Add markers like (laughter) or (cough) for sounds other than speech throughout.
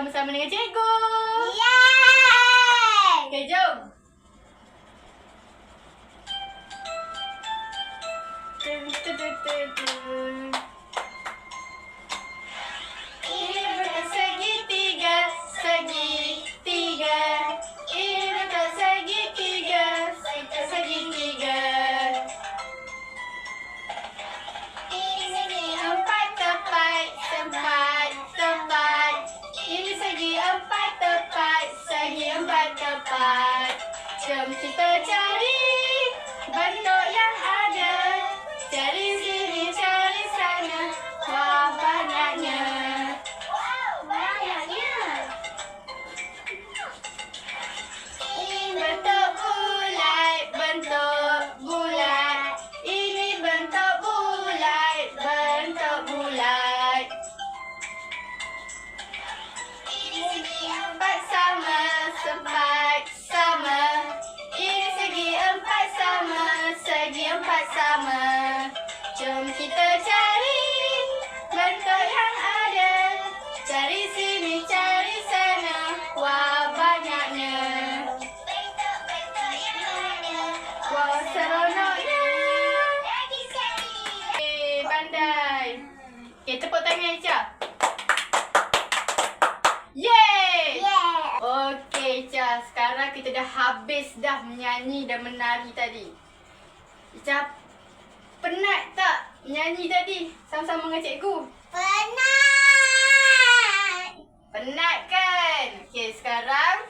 menyanyi sama-sama dengan cikgu. Jom kita cari dah habis dah menyanyi dan menari tadi. Ica, penat tak menyanyi tadi sama-sama dengan cikgu? Penat! Penat kan? Okey, sekarang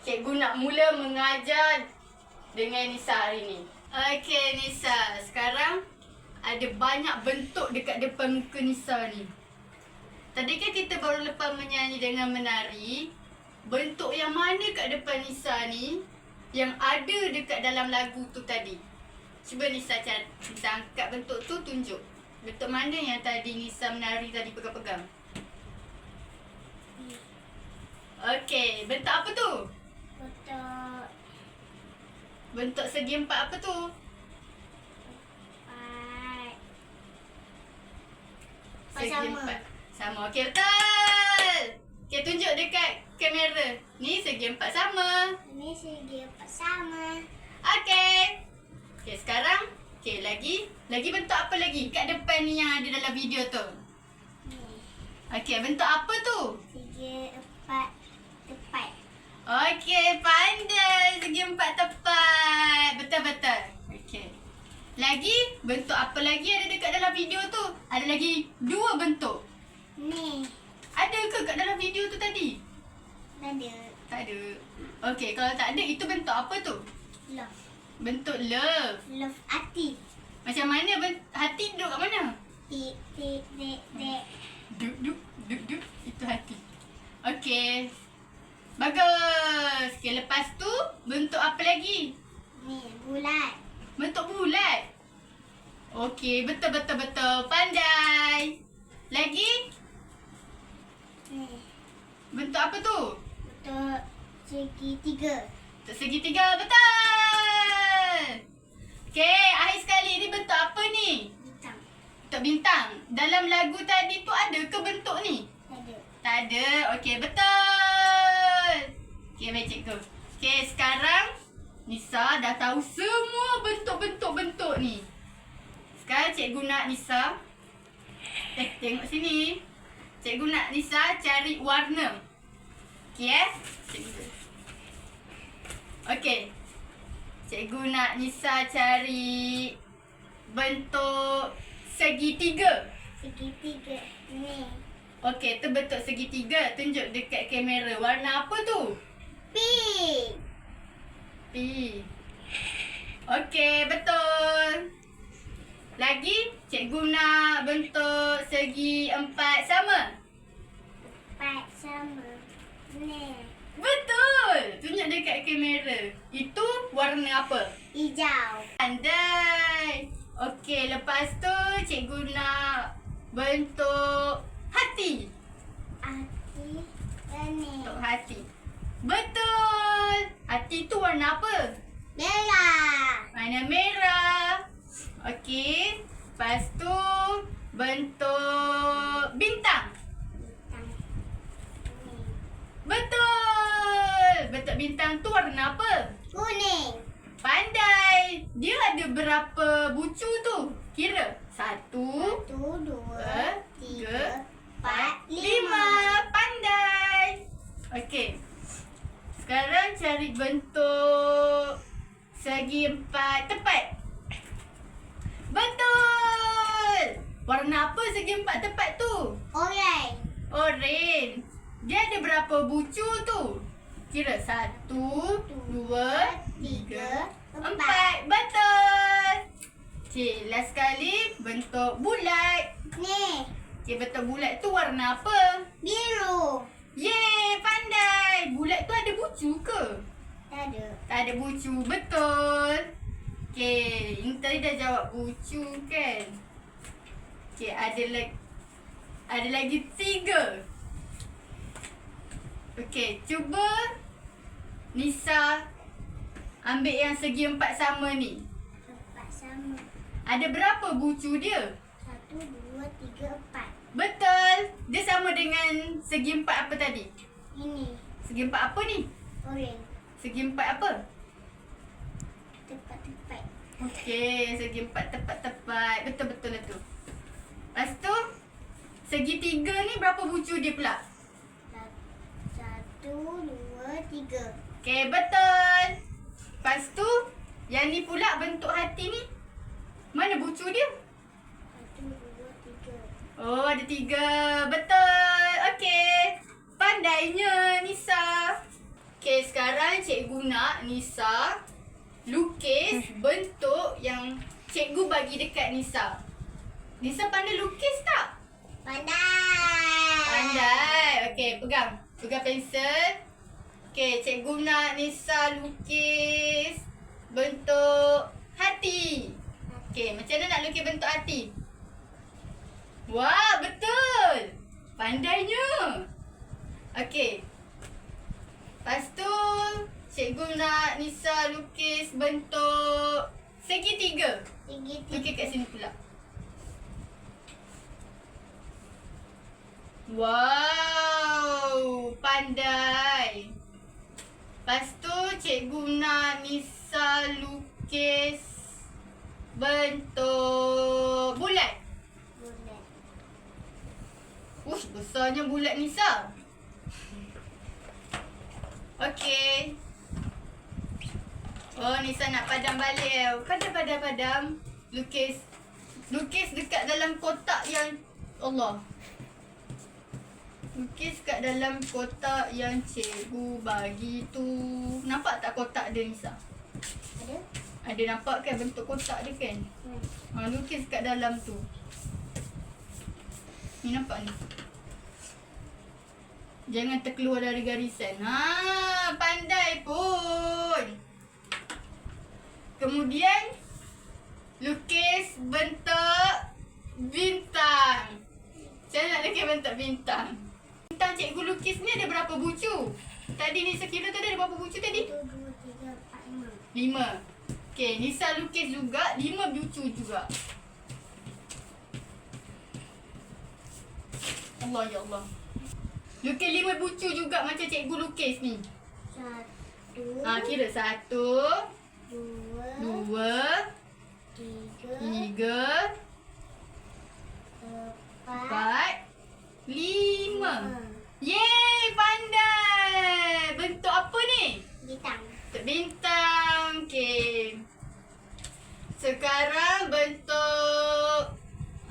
cikgu nak mula mengajar dengan Nisa hari ni. Okey, Nisa. Sekarang ada banyak bentuk dekat depan muka Nisa ni. Tadi kan kita baru lepas menyanyi dengan menari. Bentuk yang mana kat depan Nisa ni yang ada dekat dalam lagu tu tadi? Cuba Nisa cari, Nisa angkat bentuk tu tunjuk. Bentuk mana yang tadi Nisa menari tadi pegang-pegang? Okey, bentuk apa tu? Bentuk Bentuk segi empat apa tu? empat. Segi Sama. empat. Sama. Okey, betul. Okey, tunjuk dekat kamera. Ni segi empat sama. Ini segi empat sama. Okey. Okey, sekarang okey lagi lagi bentuk apa lagi kat depan ni yang ada dalam video tu? Ni. Okey, bentuk apa tu? Segi empat tepat. Okey, pandai. Segi empat tepat. Betul-betul. Okey. Lagi, bentuk apa lagi ada dekat dalam video tu? Ada lagi dua bentuk. Ni. Ada ke kat dalam video tu tadi? Ada. Tak ada. Okey, kalau tak ada, itu bentuk apa tu? Love. Bentuk love. Love hati. Macam mana hati duduk kat mana? Tik, tik, tik, tik. Duk, duk, duk, duk. Itu hati. Okey. Bagus. Okey, lepas tu, bentuk apa lagi? Ni, bulat. Bentuk bulat. Okey, betul, betul, betul. Pandai. Lagi, Ni. bentuk apa tu? Bentuk segi tiga. Bentuk segitiga. Betul. Okey, akhir sekali. Ni bentuk apa ni? Hitam. Bentuk bintang. Dalam lagu tadi tu ada ke bentuk ni? Ada. Tak ada. Okey, betul. Okey, baik cikgu. Okey, sekarang Nisa dah tahu semua bentuk-bentuk-bentuk ni. Sekarang cikgu nak Nisa Eh, tengok sini. Cikgu nak Nisa cari warna. Okey eh? Cikgu. Okey. Cikgu nak Nisa cari bentuk segitiga. Segi tiga. Ni. Okey, tu bentuk segitiga. Tunjuk dekat kamera. Warna apa tu? Pink. P. Okey, betul. Lagi, cikgu nak bentuk segi empat sama. Empat sama. Ni. Betul. Tunjuk dekat kamera. Itu warna apa? Hijau. Pandai. Okey, lepas tu cikgu nak bentuk hati. Hati. Ini. Bentuk hati. Betul. Hati tu warna apa? Merah. Warna merah. Okey. Lepas tu bentuk. Bintang. Betul. Bentuk bintang tu warna apa? Kuning. Pandai. Dia ada berapa bucu tu? Kira. Satu, Satu, dua, tiga, empat, lima. lima. Pandai. Okey. Sekarang cari bentuk segi empat tepat. Betul. Warna apa segi empat tepat tu? Orange. Oren. Dia ada berapa bucu tu? Kira satu, dua, tiga, empat. Betul. Cik, last sekali bentuk bulat. Ni. Cik, bentuk bulat tu warna apa? Biru. Yeay, pandai. Bulat tu ada bucu ke? Tak ada. Tak ada bucu. Betul. Okey, ini tadi dah jawab bucu kan? Okey, ada lagi ada lagi tiga. Okey, cuba Nisa ambil yang segi empat sama ni. Empat sama. Ada berapa bucu dia? Satu, dua, tiga, empat. Betul. Dia sama dengan segi empat apa tadi? Ini. Segi empat apa ni? Orange. Segi empat apa? Tepat-tepat. Okey, segi empat tepat-tepat. Betul-betul lah tu. Lepas tu, segi tiga ni berapa bucu dia pula? Satu, dua, tiga. Okey, betul. Lepas tu, yang ni pula bentuk hati ni. Mana bucu dia? Satu, dua, tiga. Oh, ada tiga. Betul. Okey. Pandainya Nisa. Okey, sekarang cikgu nak Nisa lukis bentuk yang cikgu bagi dekat Nisa. Nisa pandai lukis tak? Pandai. Pandai. Okey, pegang. Pegang pensel. Okey, cikgu nak Nisa lukis bentuk hati. Okey, macam mana nak lukis bentuk hati? Wah, betul. Pandainya. Okey. Lepas tu, cikgu nak Nisa lukis bentuk segitiga. Tinggi, Lukis kat sini pula. Wow, Lepas tu cikgu nak Nisa lukis bentuk bulat. Bulat. Ush, besarnya bulat Nisa. Okey. Oh, Nisa nak padam balik eh. Padam, padam, padam. Lukis. Lukis dekat dalam kotak yang... Allah. Lukis kat dalam kotak yang cikgu bagi tu. Nampak tak kotak dia, Nisa? Ada? Ada nampak kan bentuk kotak dia kan? Hmm. Ha, lukis kat dalam tu. Ni nampak ni. Jangan terkeluar dari garisan. Ha, pandai pun. Kemudian lukis bentuk bintang. Mana nak lukis bentuk bintang? Bintang cikgu lukis ni ada berapa bucu? Tadi Nisa kira tadi ada berapa bucu tadi? Lima. Lima. Okey, Nisa lukis juga lima bucu juga. Allah ya Allah. Lukis lima bucu juga macam cikgu lukis ni. Satu, Ha, kira satu, dua, dua, tiga, tiga, empat, empat, lima. lima. Yeay, pandai. Bentuk apa ni? Bintang. Bentuk bintang. Okey. Sekarang bentuk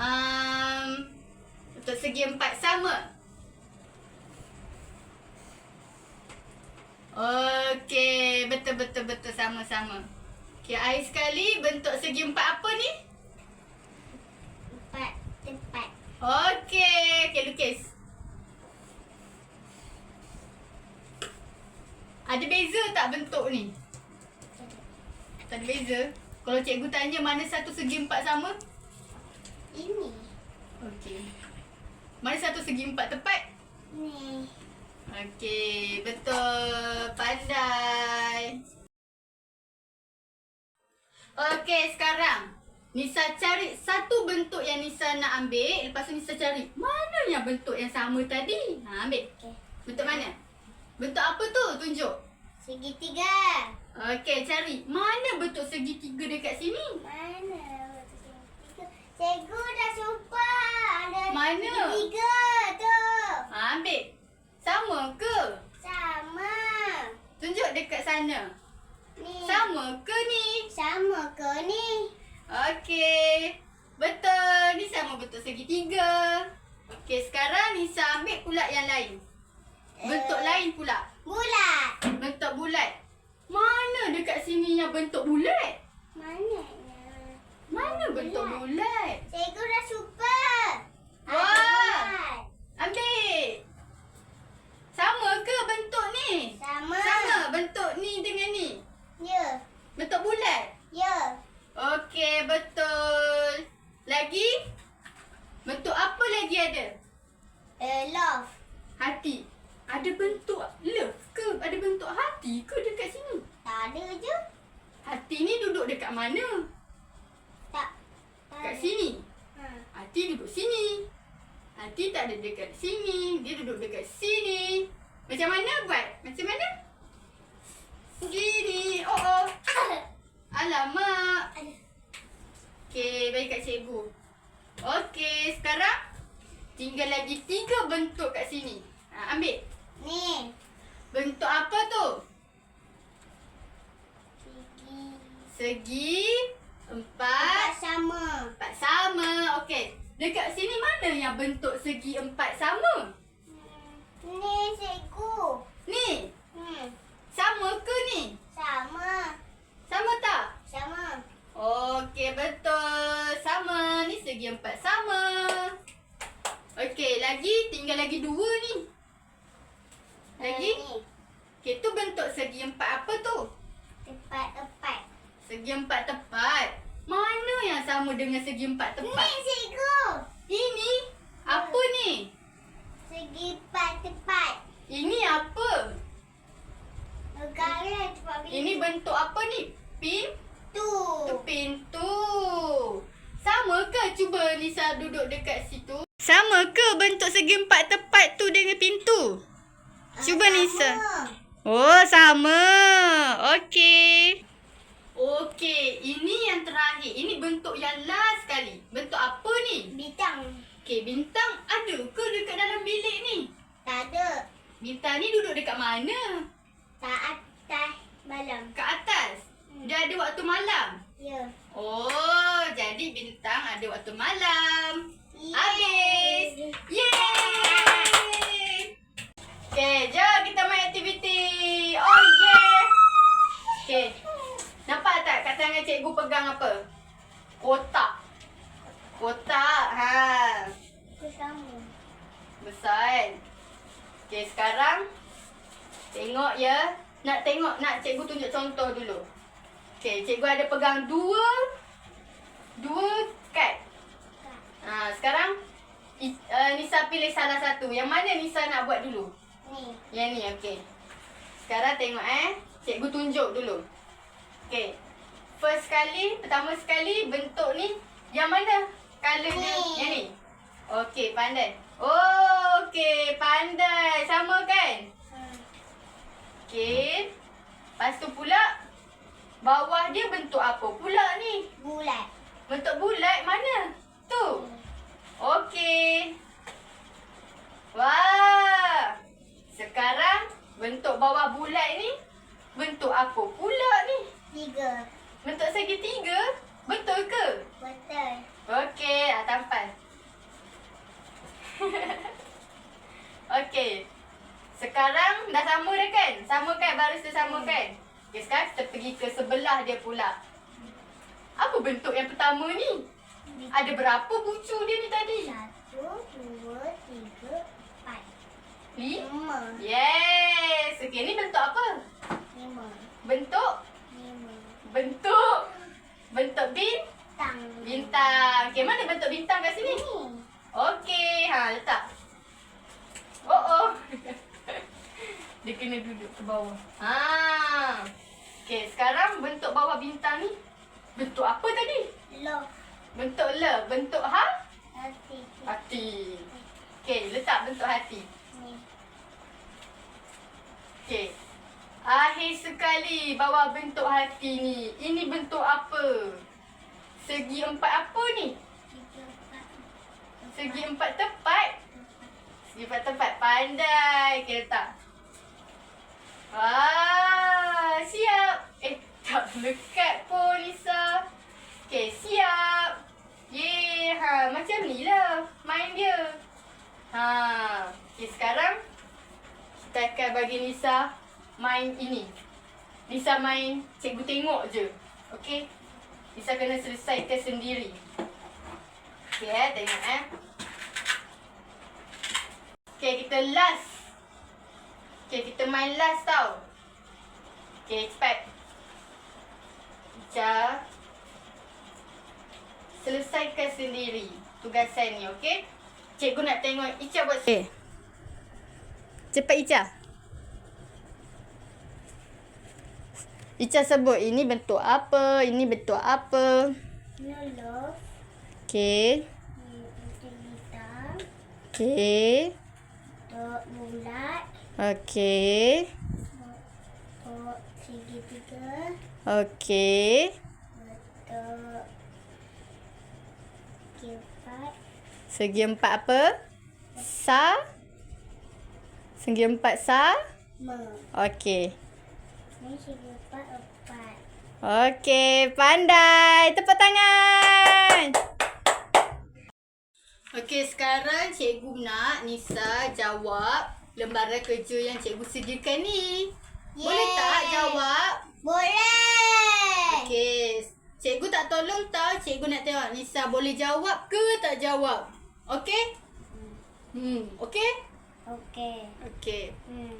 um, bentuk segi empat sama. Okey, betul betul betul sama-sama. Okey, air sekali bentuk segi empat apa ni? Empat, tepat. Okey, okey lukis. Tak bentuk ni? Tak ada beza. Kalau cikgu tanya mana satu segi empat sama? Ini. Okey. Mana satu segi empat tepat? Ni. Okey, betul. Pandai. Okey, sekarang Nisa cari satu bentuk yang Nisa nak ambil. Lepas tu Nisa cari mana yang bentuk yang sama tadi. Ha, ambil. Okey. Bentuk mana? Bentuk apa tu? Tunjuk. Segitiga. Okey, cari. Mana bentuk segitiga dekat sini? Mana? Segitiga. Cikgu dah jumpa. Ada Mana? segitiga tu. Ha, ambil. Sama ke? Sama. Tunjuk dekat sana. Ni. Sama ke ni? Sama ke ni? Okey. Betul. Ni sama bentuk segitiga. Okey, sekarang Nisa ambil pula yang lain. Bentuk lain pula. Bulat. Bentuk bulat. Mana dekat sini yang bentuk bulat? Mana? Mana bentuk bulat? Cikgu dah. Ada Wah. Ambil. Sama ke bentuk ni? Sama. Sama bentuk ni dengan ni. Ya. Bentuk bulat. Ya. Okey, betul. Lagi? Bentuk apa lagi ada? Uh, love. Hati. Ada bentuk love ke? Ada bentuk hati ke dekat sini? Tak ada je. Hati ni duduk dekat mana? Tak. tak Kat ada. sini. Ha. Hati duduk sini. Hati tak ada dekat sini. Dia duduk dekat sini. Macam mana buat? Macam mana? Gini. Oh oh. Alamak. Okey, bagi kat cikgu. Okey, sekarang tinggal lagi tiga bentuk kat sini. Ha, ambil. Ni. Bentuk apa tu? Gigi. Segi Empat empat sama. empat sama. Okey. Dekat sini mana yang bentuk segi empat sama? Ni cikgu. Ni. Hmm. Sama ke ni? Sama. Sama tak? Sama. Okey, betul. Sama. Ni segi empat sama. Okey, lagi tinggal lagi dua ni. Lagi? Ni. Okey, tu bentuk segi empat apa tu? Tepat-tepat. Segi empat tepat. Mana yang sama dengan segi empat Ni tepat? cikgu. Ini apa ni? Segi empat-tepat. Ini apa? Negara cepat Ini bentuk apa ni? Pin? tu. Tu pintu. Sama ke cuba Lisa duduk dekat situ? Sama ke bentuk segi empat tepat tu dengan pintu? Cuba Ah, Nisa. sama. Oh, sama. Okey. Okey, ini yang terakhir. Ini bentuk yang last sekali. Bentuk apa ni? Bintang. Okey, bintang ada ke dekat dalam bilik ni? Tak ada. Bintang ni duduk dekat mana? Tak atas malam. Kat atas. Dia ada waktu malam. Ya. Oh, jadi bintang ada waktu malam. Habis. Yeay! Okay, jom kita main aktiviti. Oh, yeah! Okay. Nampak tak kat tangan cikgu pegang apa? Kotak. Kotak. Ha. Aku sama. Besar kan? Okay, sekarang tengok ya. Nak tengok, nak cikgu tunjuk contoh dulu. Okay, cikgu ada pegang dua dua kad. Ha, sekarang uh, Nisa pilih salah satu. Yang mana Nisa nak buat dulu? Ni. Yang ni, okey. Sekarang tengok eh. Cikgu tunjuk dulu. Okey. First sekali, pertama sekali bentuk ni yang mana? Color Ni. yang ni. Okey, pandai. Oh, okey, pandai. Sama kan? Hmm. Okey. Lepas tu pula bawah dia bentuk apa pula ni? Bulat. Bentuk bulat mana? Tu. Okey. Wah. Sekarang bentuk bawah bulat ni bentuk apa pula ni? Tiga. Bentuk segitiga? Betul ke? Betul. Okey, ah, tampan. (laughs) Okey. Sekarang dah sama dah kan? Sama kan? Baris dia sama kan? Okey, sekarang kita pergi ke sebelah dia pula. Apa bentuk yang pertama ni? Ada berapa bucu dia ni tadi? Satu, dua, tiga, empat. Lima. Yes. Okey, ni bentuk apa? Lima. Bentuk? Lima. Bentuk? Bentuk bintang. Bintang. Okey, mana bentuk bintang kat sini? Ini. Okey, ha, letak. Oh, oh. (laughs) dia kena duduk ke bawah. Ha. Okey, sekarang bentuk bawah bintang ni bentuk apa tadi? Love. Bentuk le. Bentuk ha? Hati. Hati. Okay, letak bentuk hati. Ni. Okay. Akhir sekali bawah bentuk hati ni. Ini bentuk apa? Segi empat apa ni? Segi empat tepat. Segi empat tepat. Pandai. Okay, letak. Wah, siap. Eh, tak lekat pun Lisa. Okay, siap. Yeay, ha, macam ni lah main dia. Ha, okay, sekarang kita akan bagi Nisa main ini. Nisa main cikgu tengok je. Okay? Nisa kena selesaikan sendiri. Okay, eh, tengok eh. Okay, kita last. Okay, kita main last tau. Okay, cepat. Ica. Selesaikan sendiri tugasan ni, okay? Cikgu nak tengok Ica buat... Okay. Cepat Ica. Ica sebut ini bentuk apa, ini bentuk apa. Ni love. Hitam. Okay. Tok bulat. Okay. Tok segitiga. Okay. Segi empat apa? Sa. Segi empat sa. Ma. Okay. Ni segitiga empat. Okay, pandai. Tepuk tangan. Okay, sekarang cikgu nak Nisa jawab lembaran kerja yang cikgu sediakan ni. Boleh Yeay. tak jawab? Boleh. Okay. Cikgu tak tolong tau. Cikgu nak tengok Nisa boleh jawab ke tak jawab. Okay? Hmm, okay? Okey. Okay. Hmm.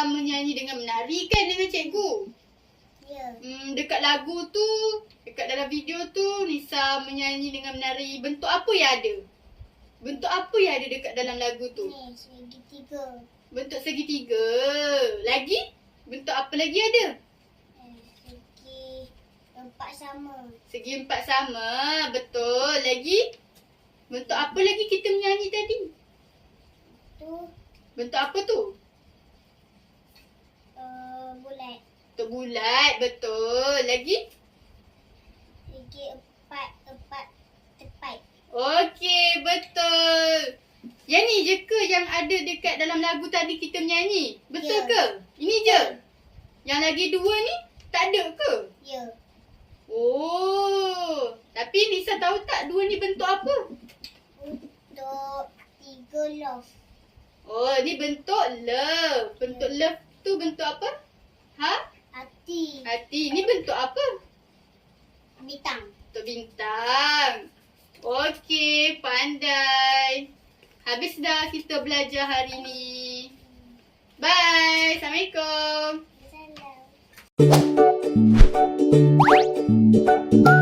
Nisa menyanyi dengan menari kan dengan cikgu? Ya. Hmm, dekat lagu tu, dekat dalam video tu Nisa menyanyi dengan menari. Bentuk apa yang ada? Bentuk apa yang ada dekat dalam lagu tu? Ni segitiga. Bentuk segitiga. Lagi? Bentuk apa lagi ada? Eh, segi empat sama. Segi empat sama. Betul. Lagi? Bentuk apa lagi kita menyanyi tadi? Tu Bentuk apa tu? Bulat. Bentuk bulat. Betul. Lagi? Segi empat empat tepat. Okey, betul. Yang ni je ke yang ada dekat dalam lagu tadi kita menyanyi? Betul Ya. ke? Ini je? Yang lagi dua ni tak ada ke? Ya. Oh. Tapi Nisa tahu tak dua ni bentuk apa? Untuk tiga love. Oh, ni bentuk love. Bentuk love tu bentuk apa? Ha? Hati. Hati. Ni bentuk apa? Bintang. Bentuk bintang. Okey, pandai. Habis dah kita belajar hari ni. Bye. Assalamualaikum. Salam.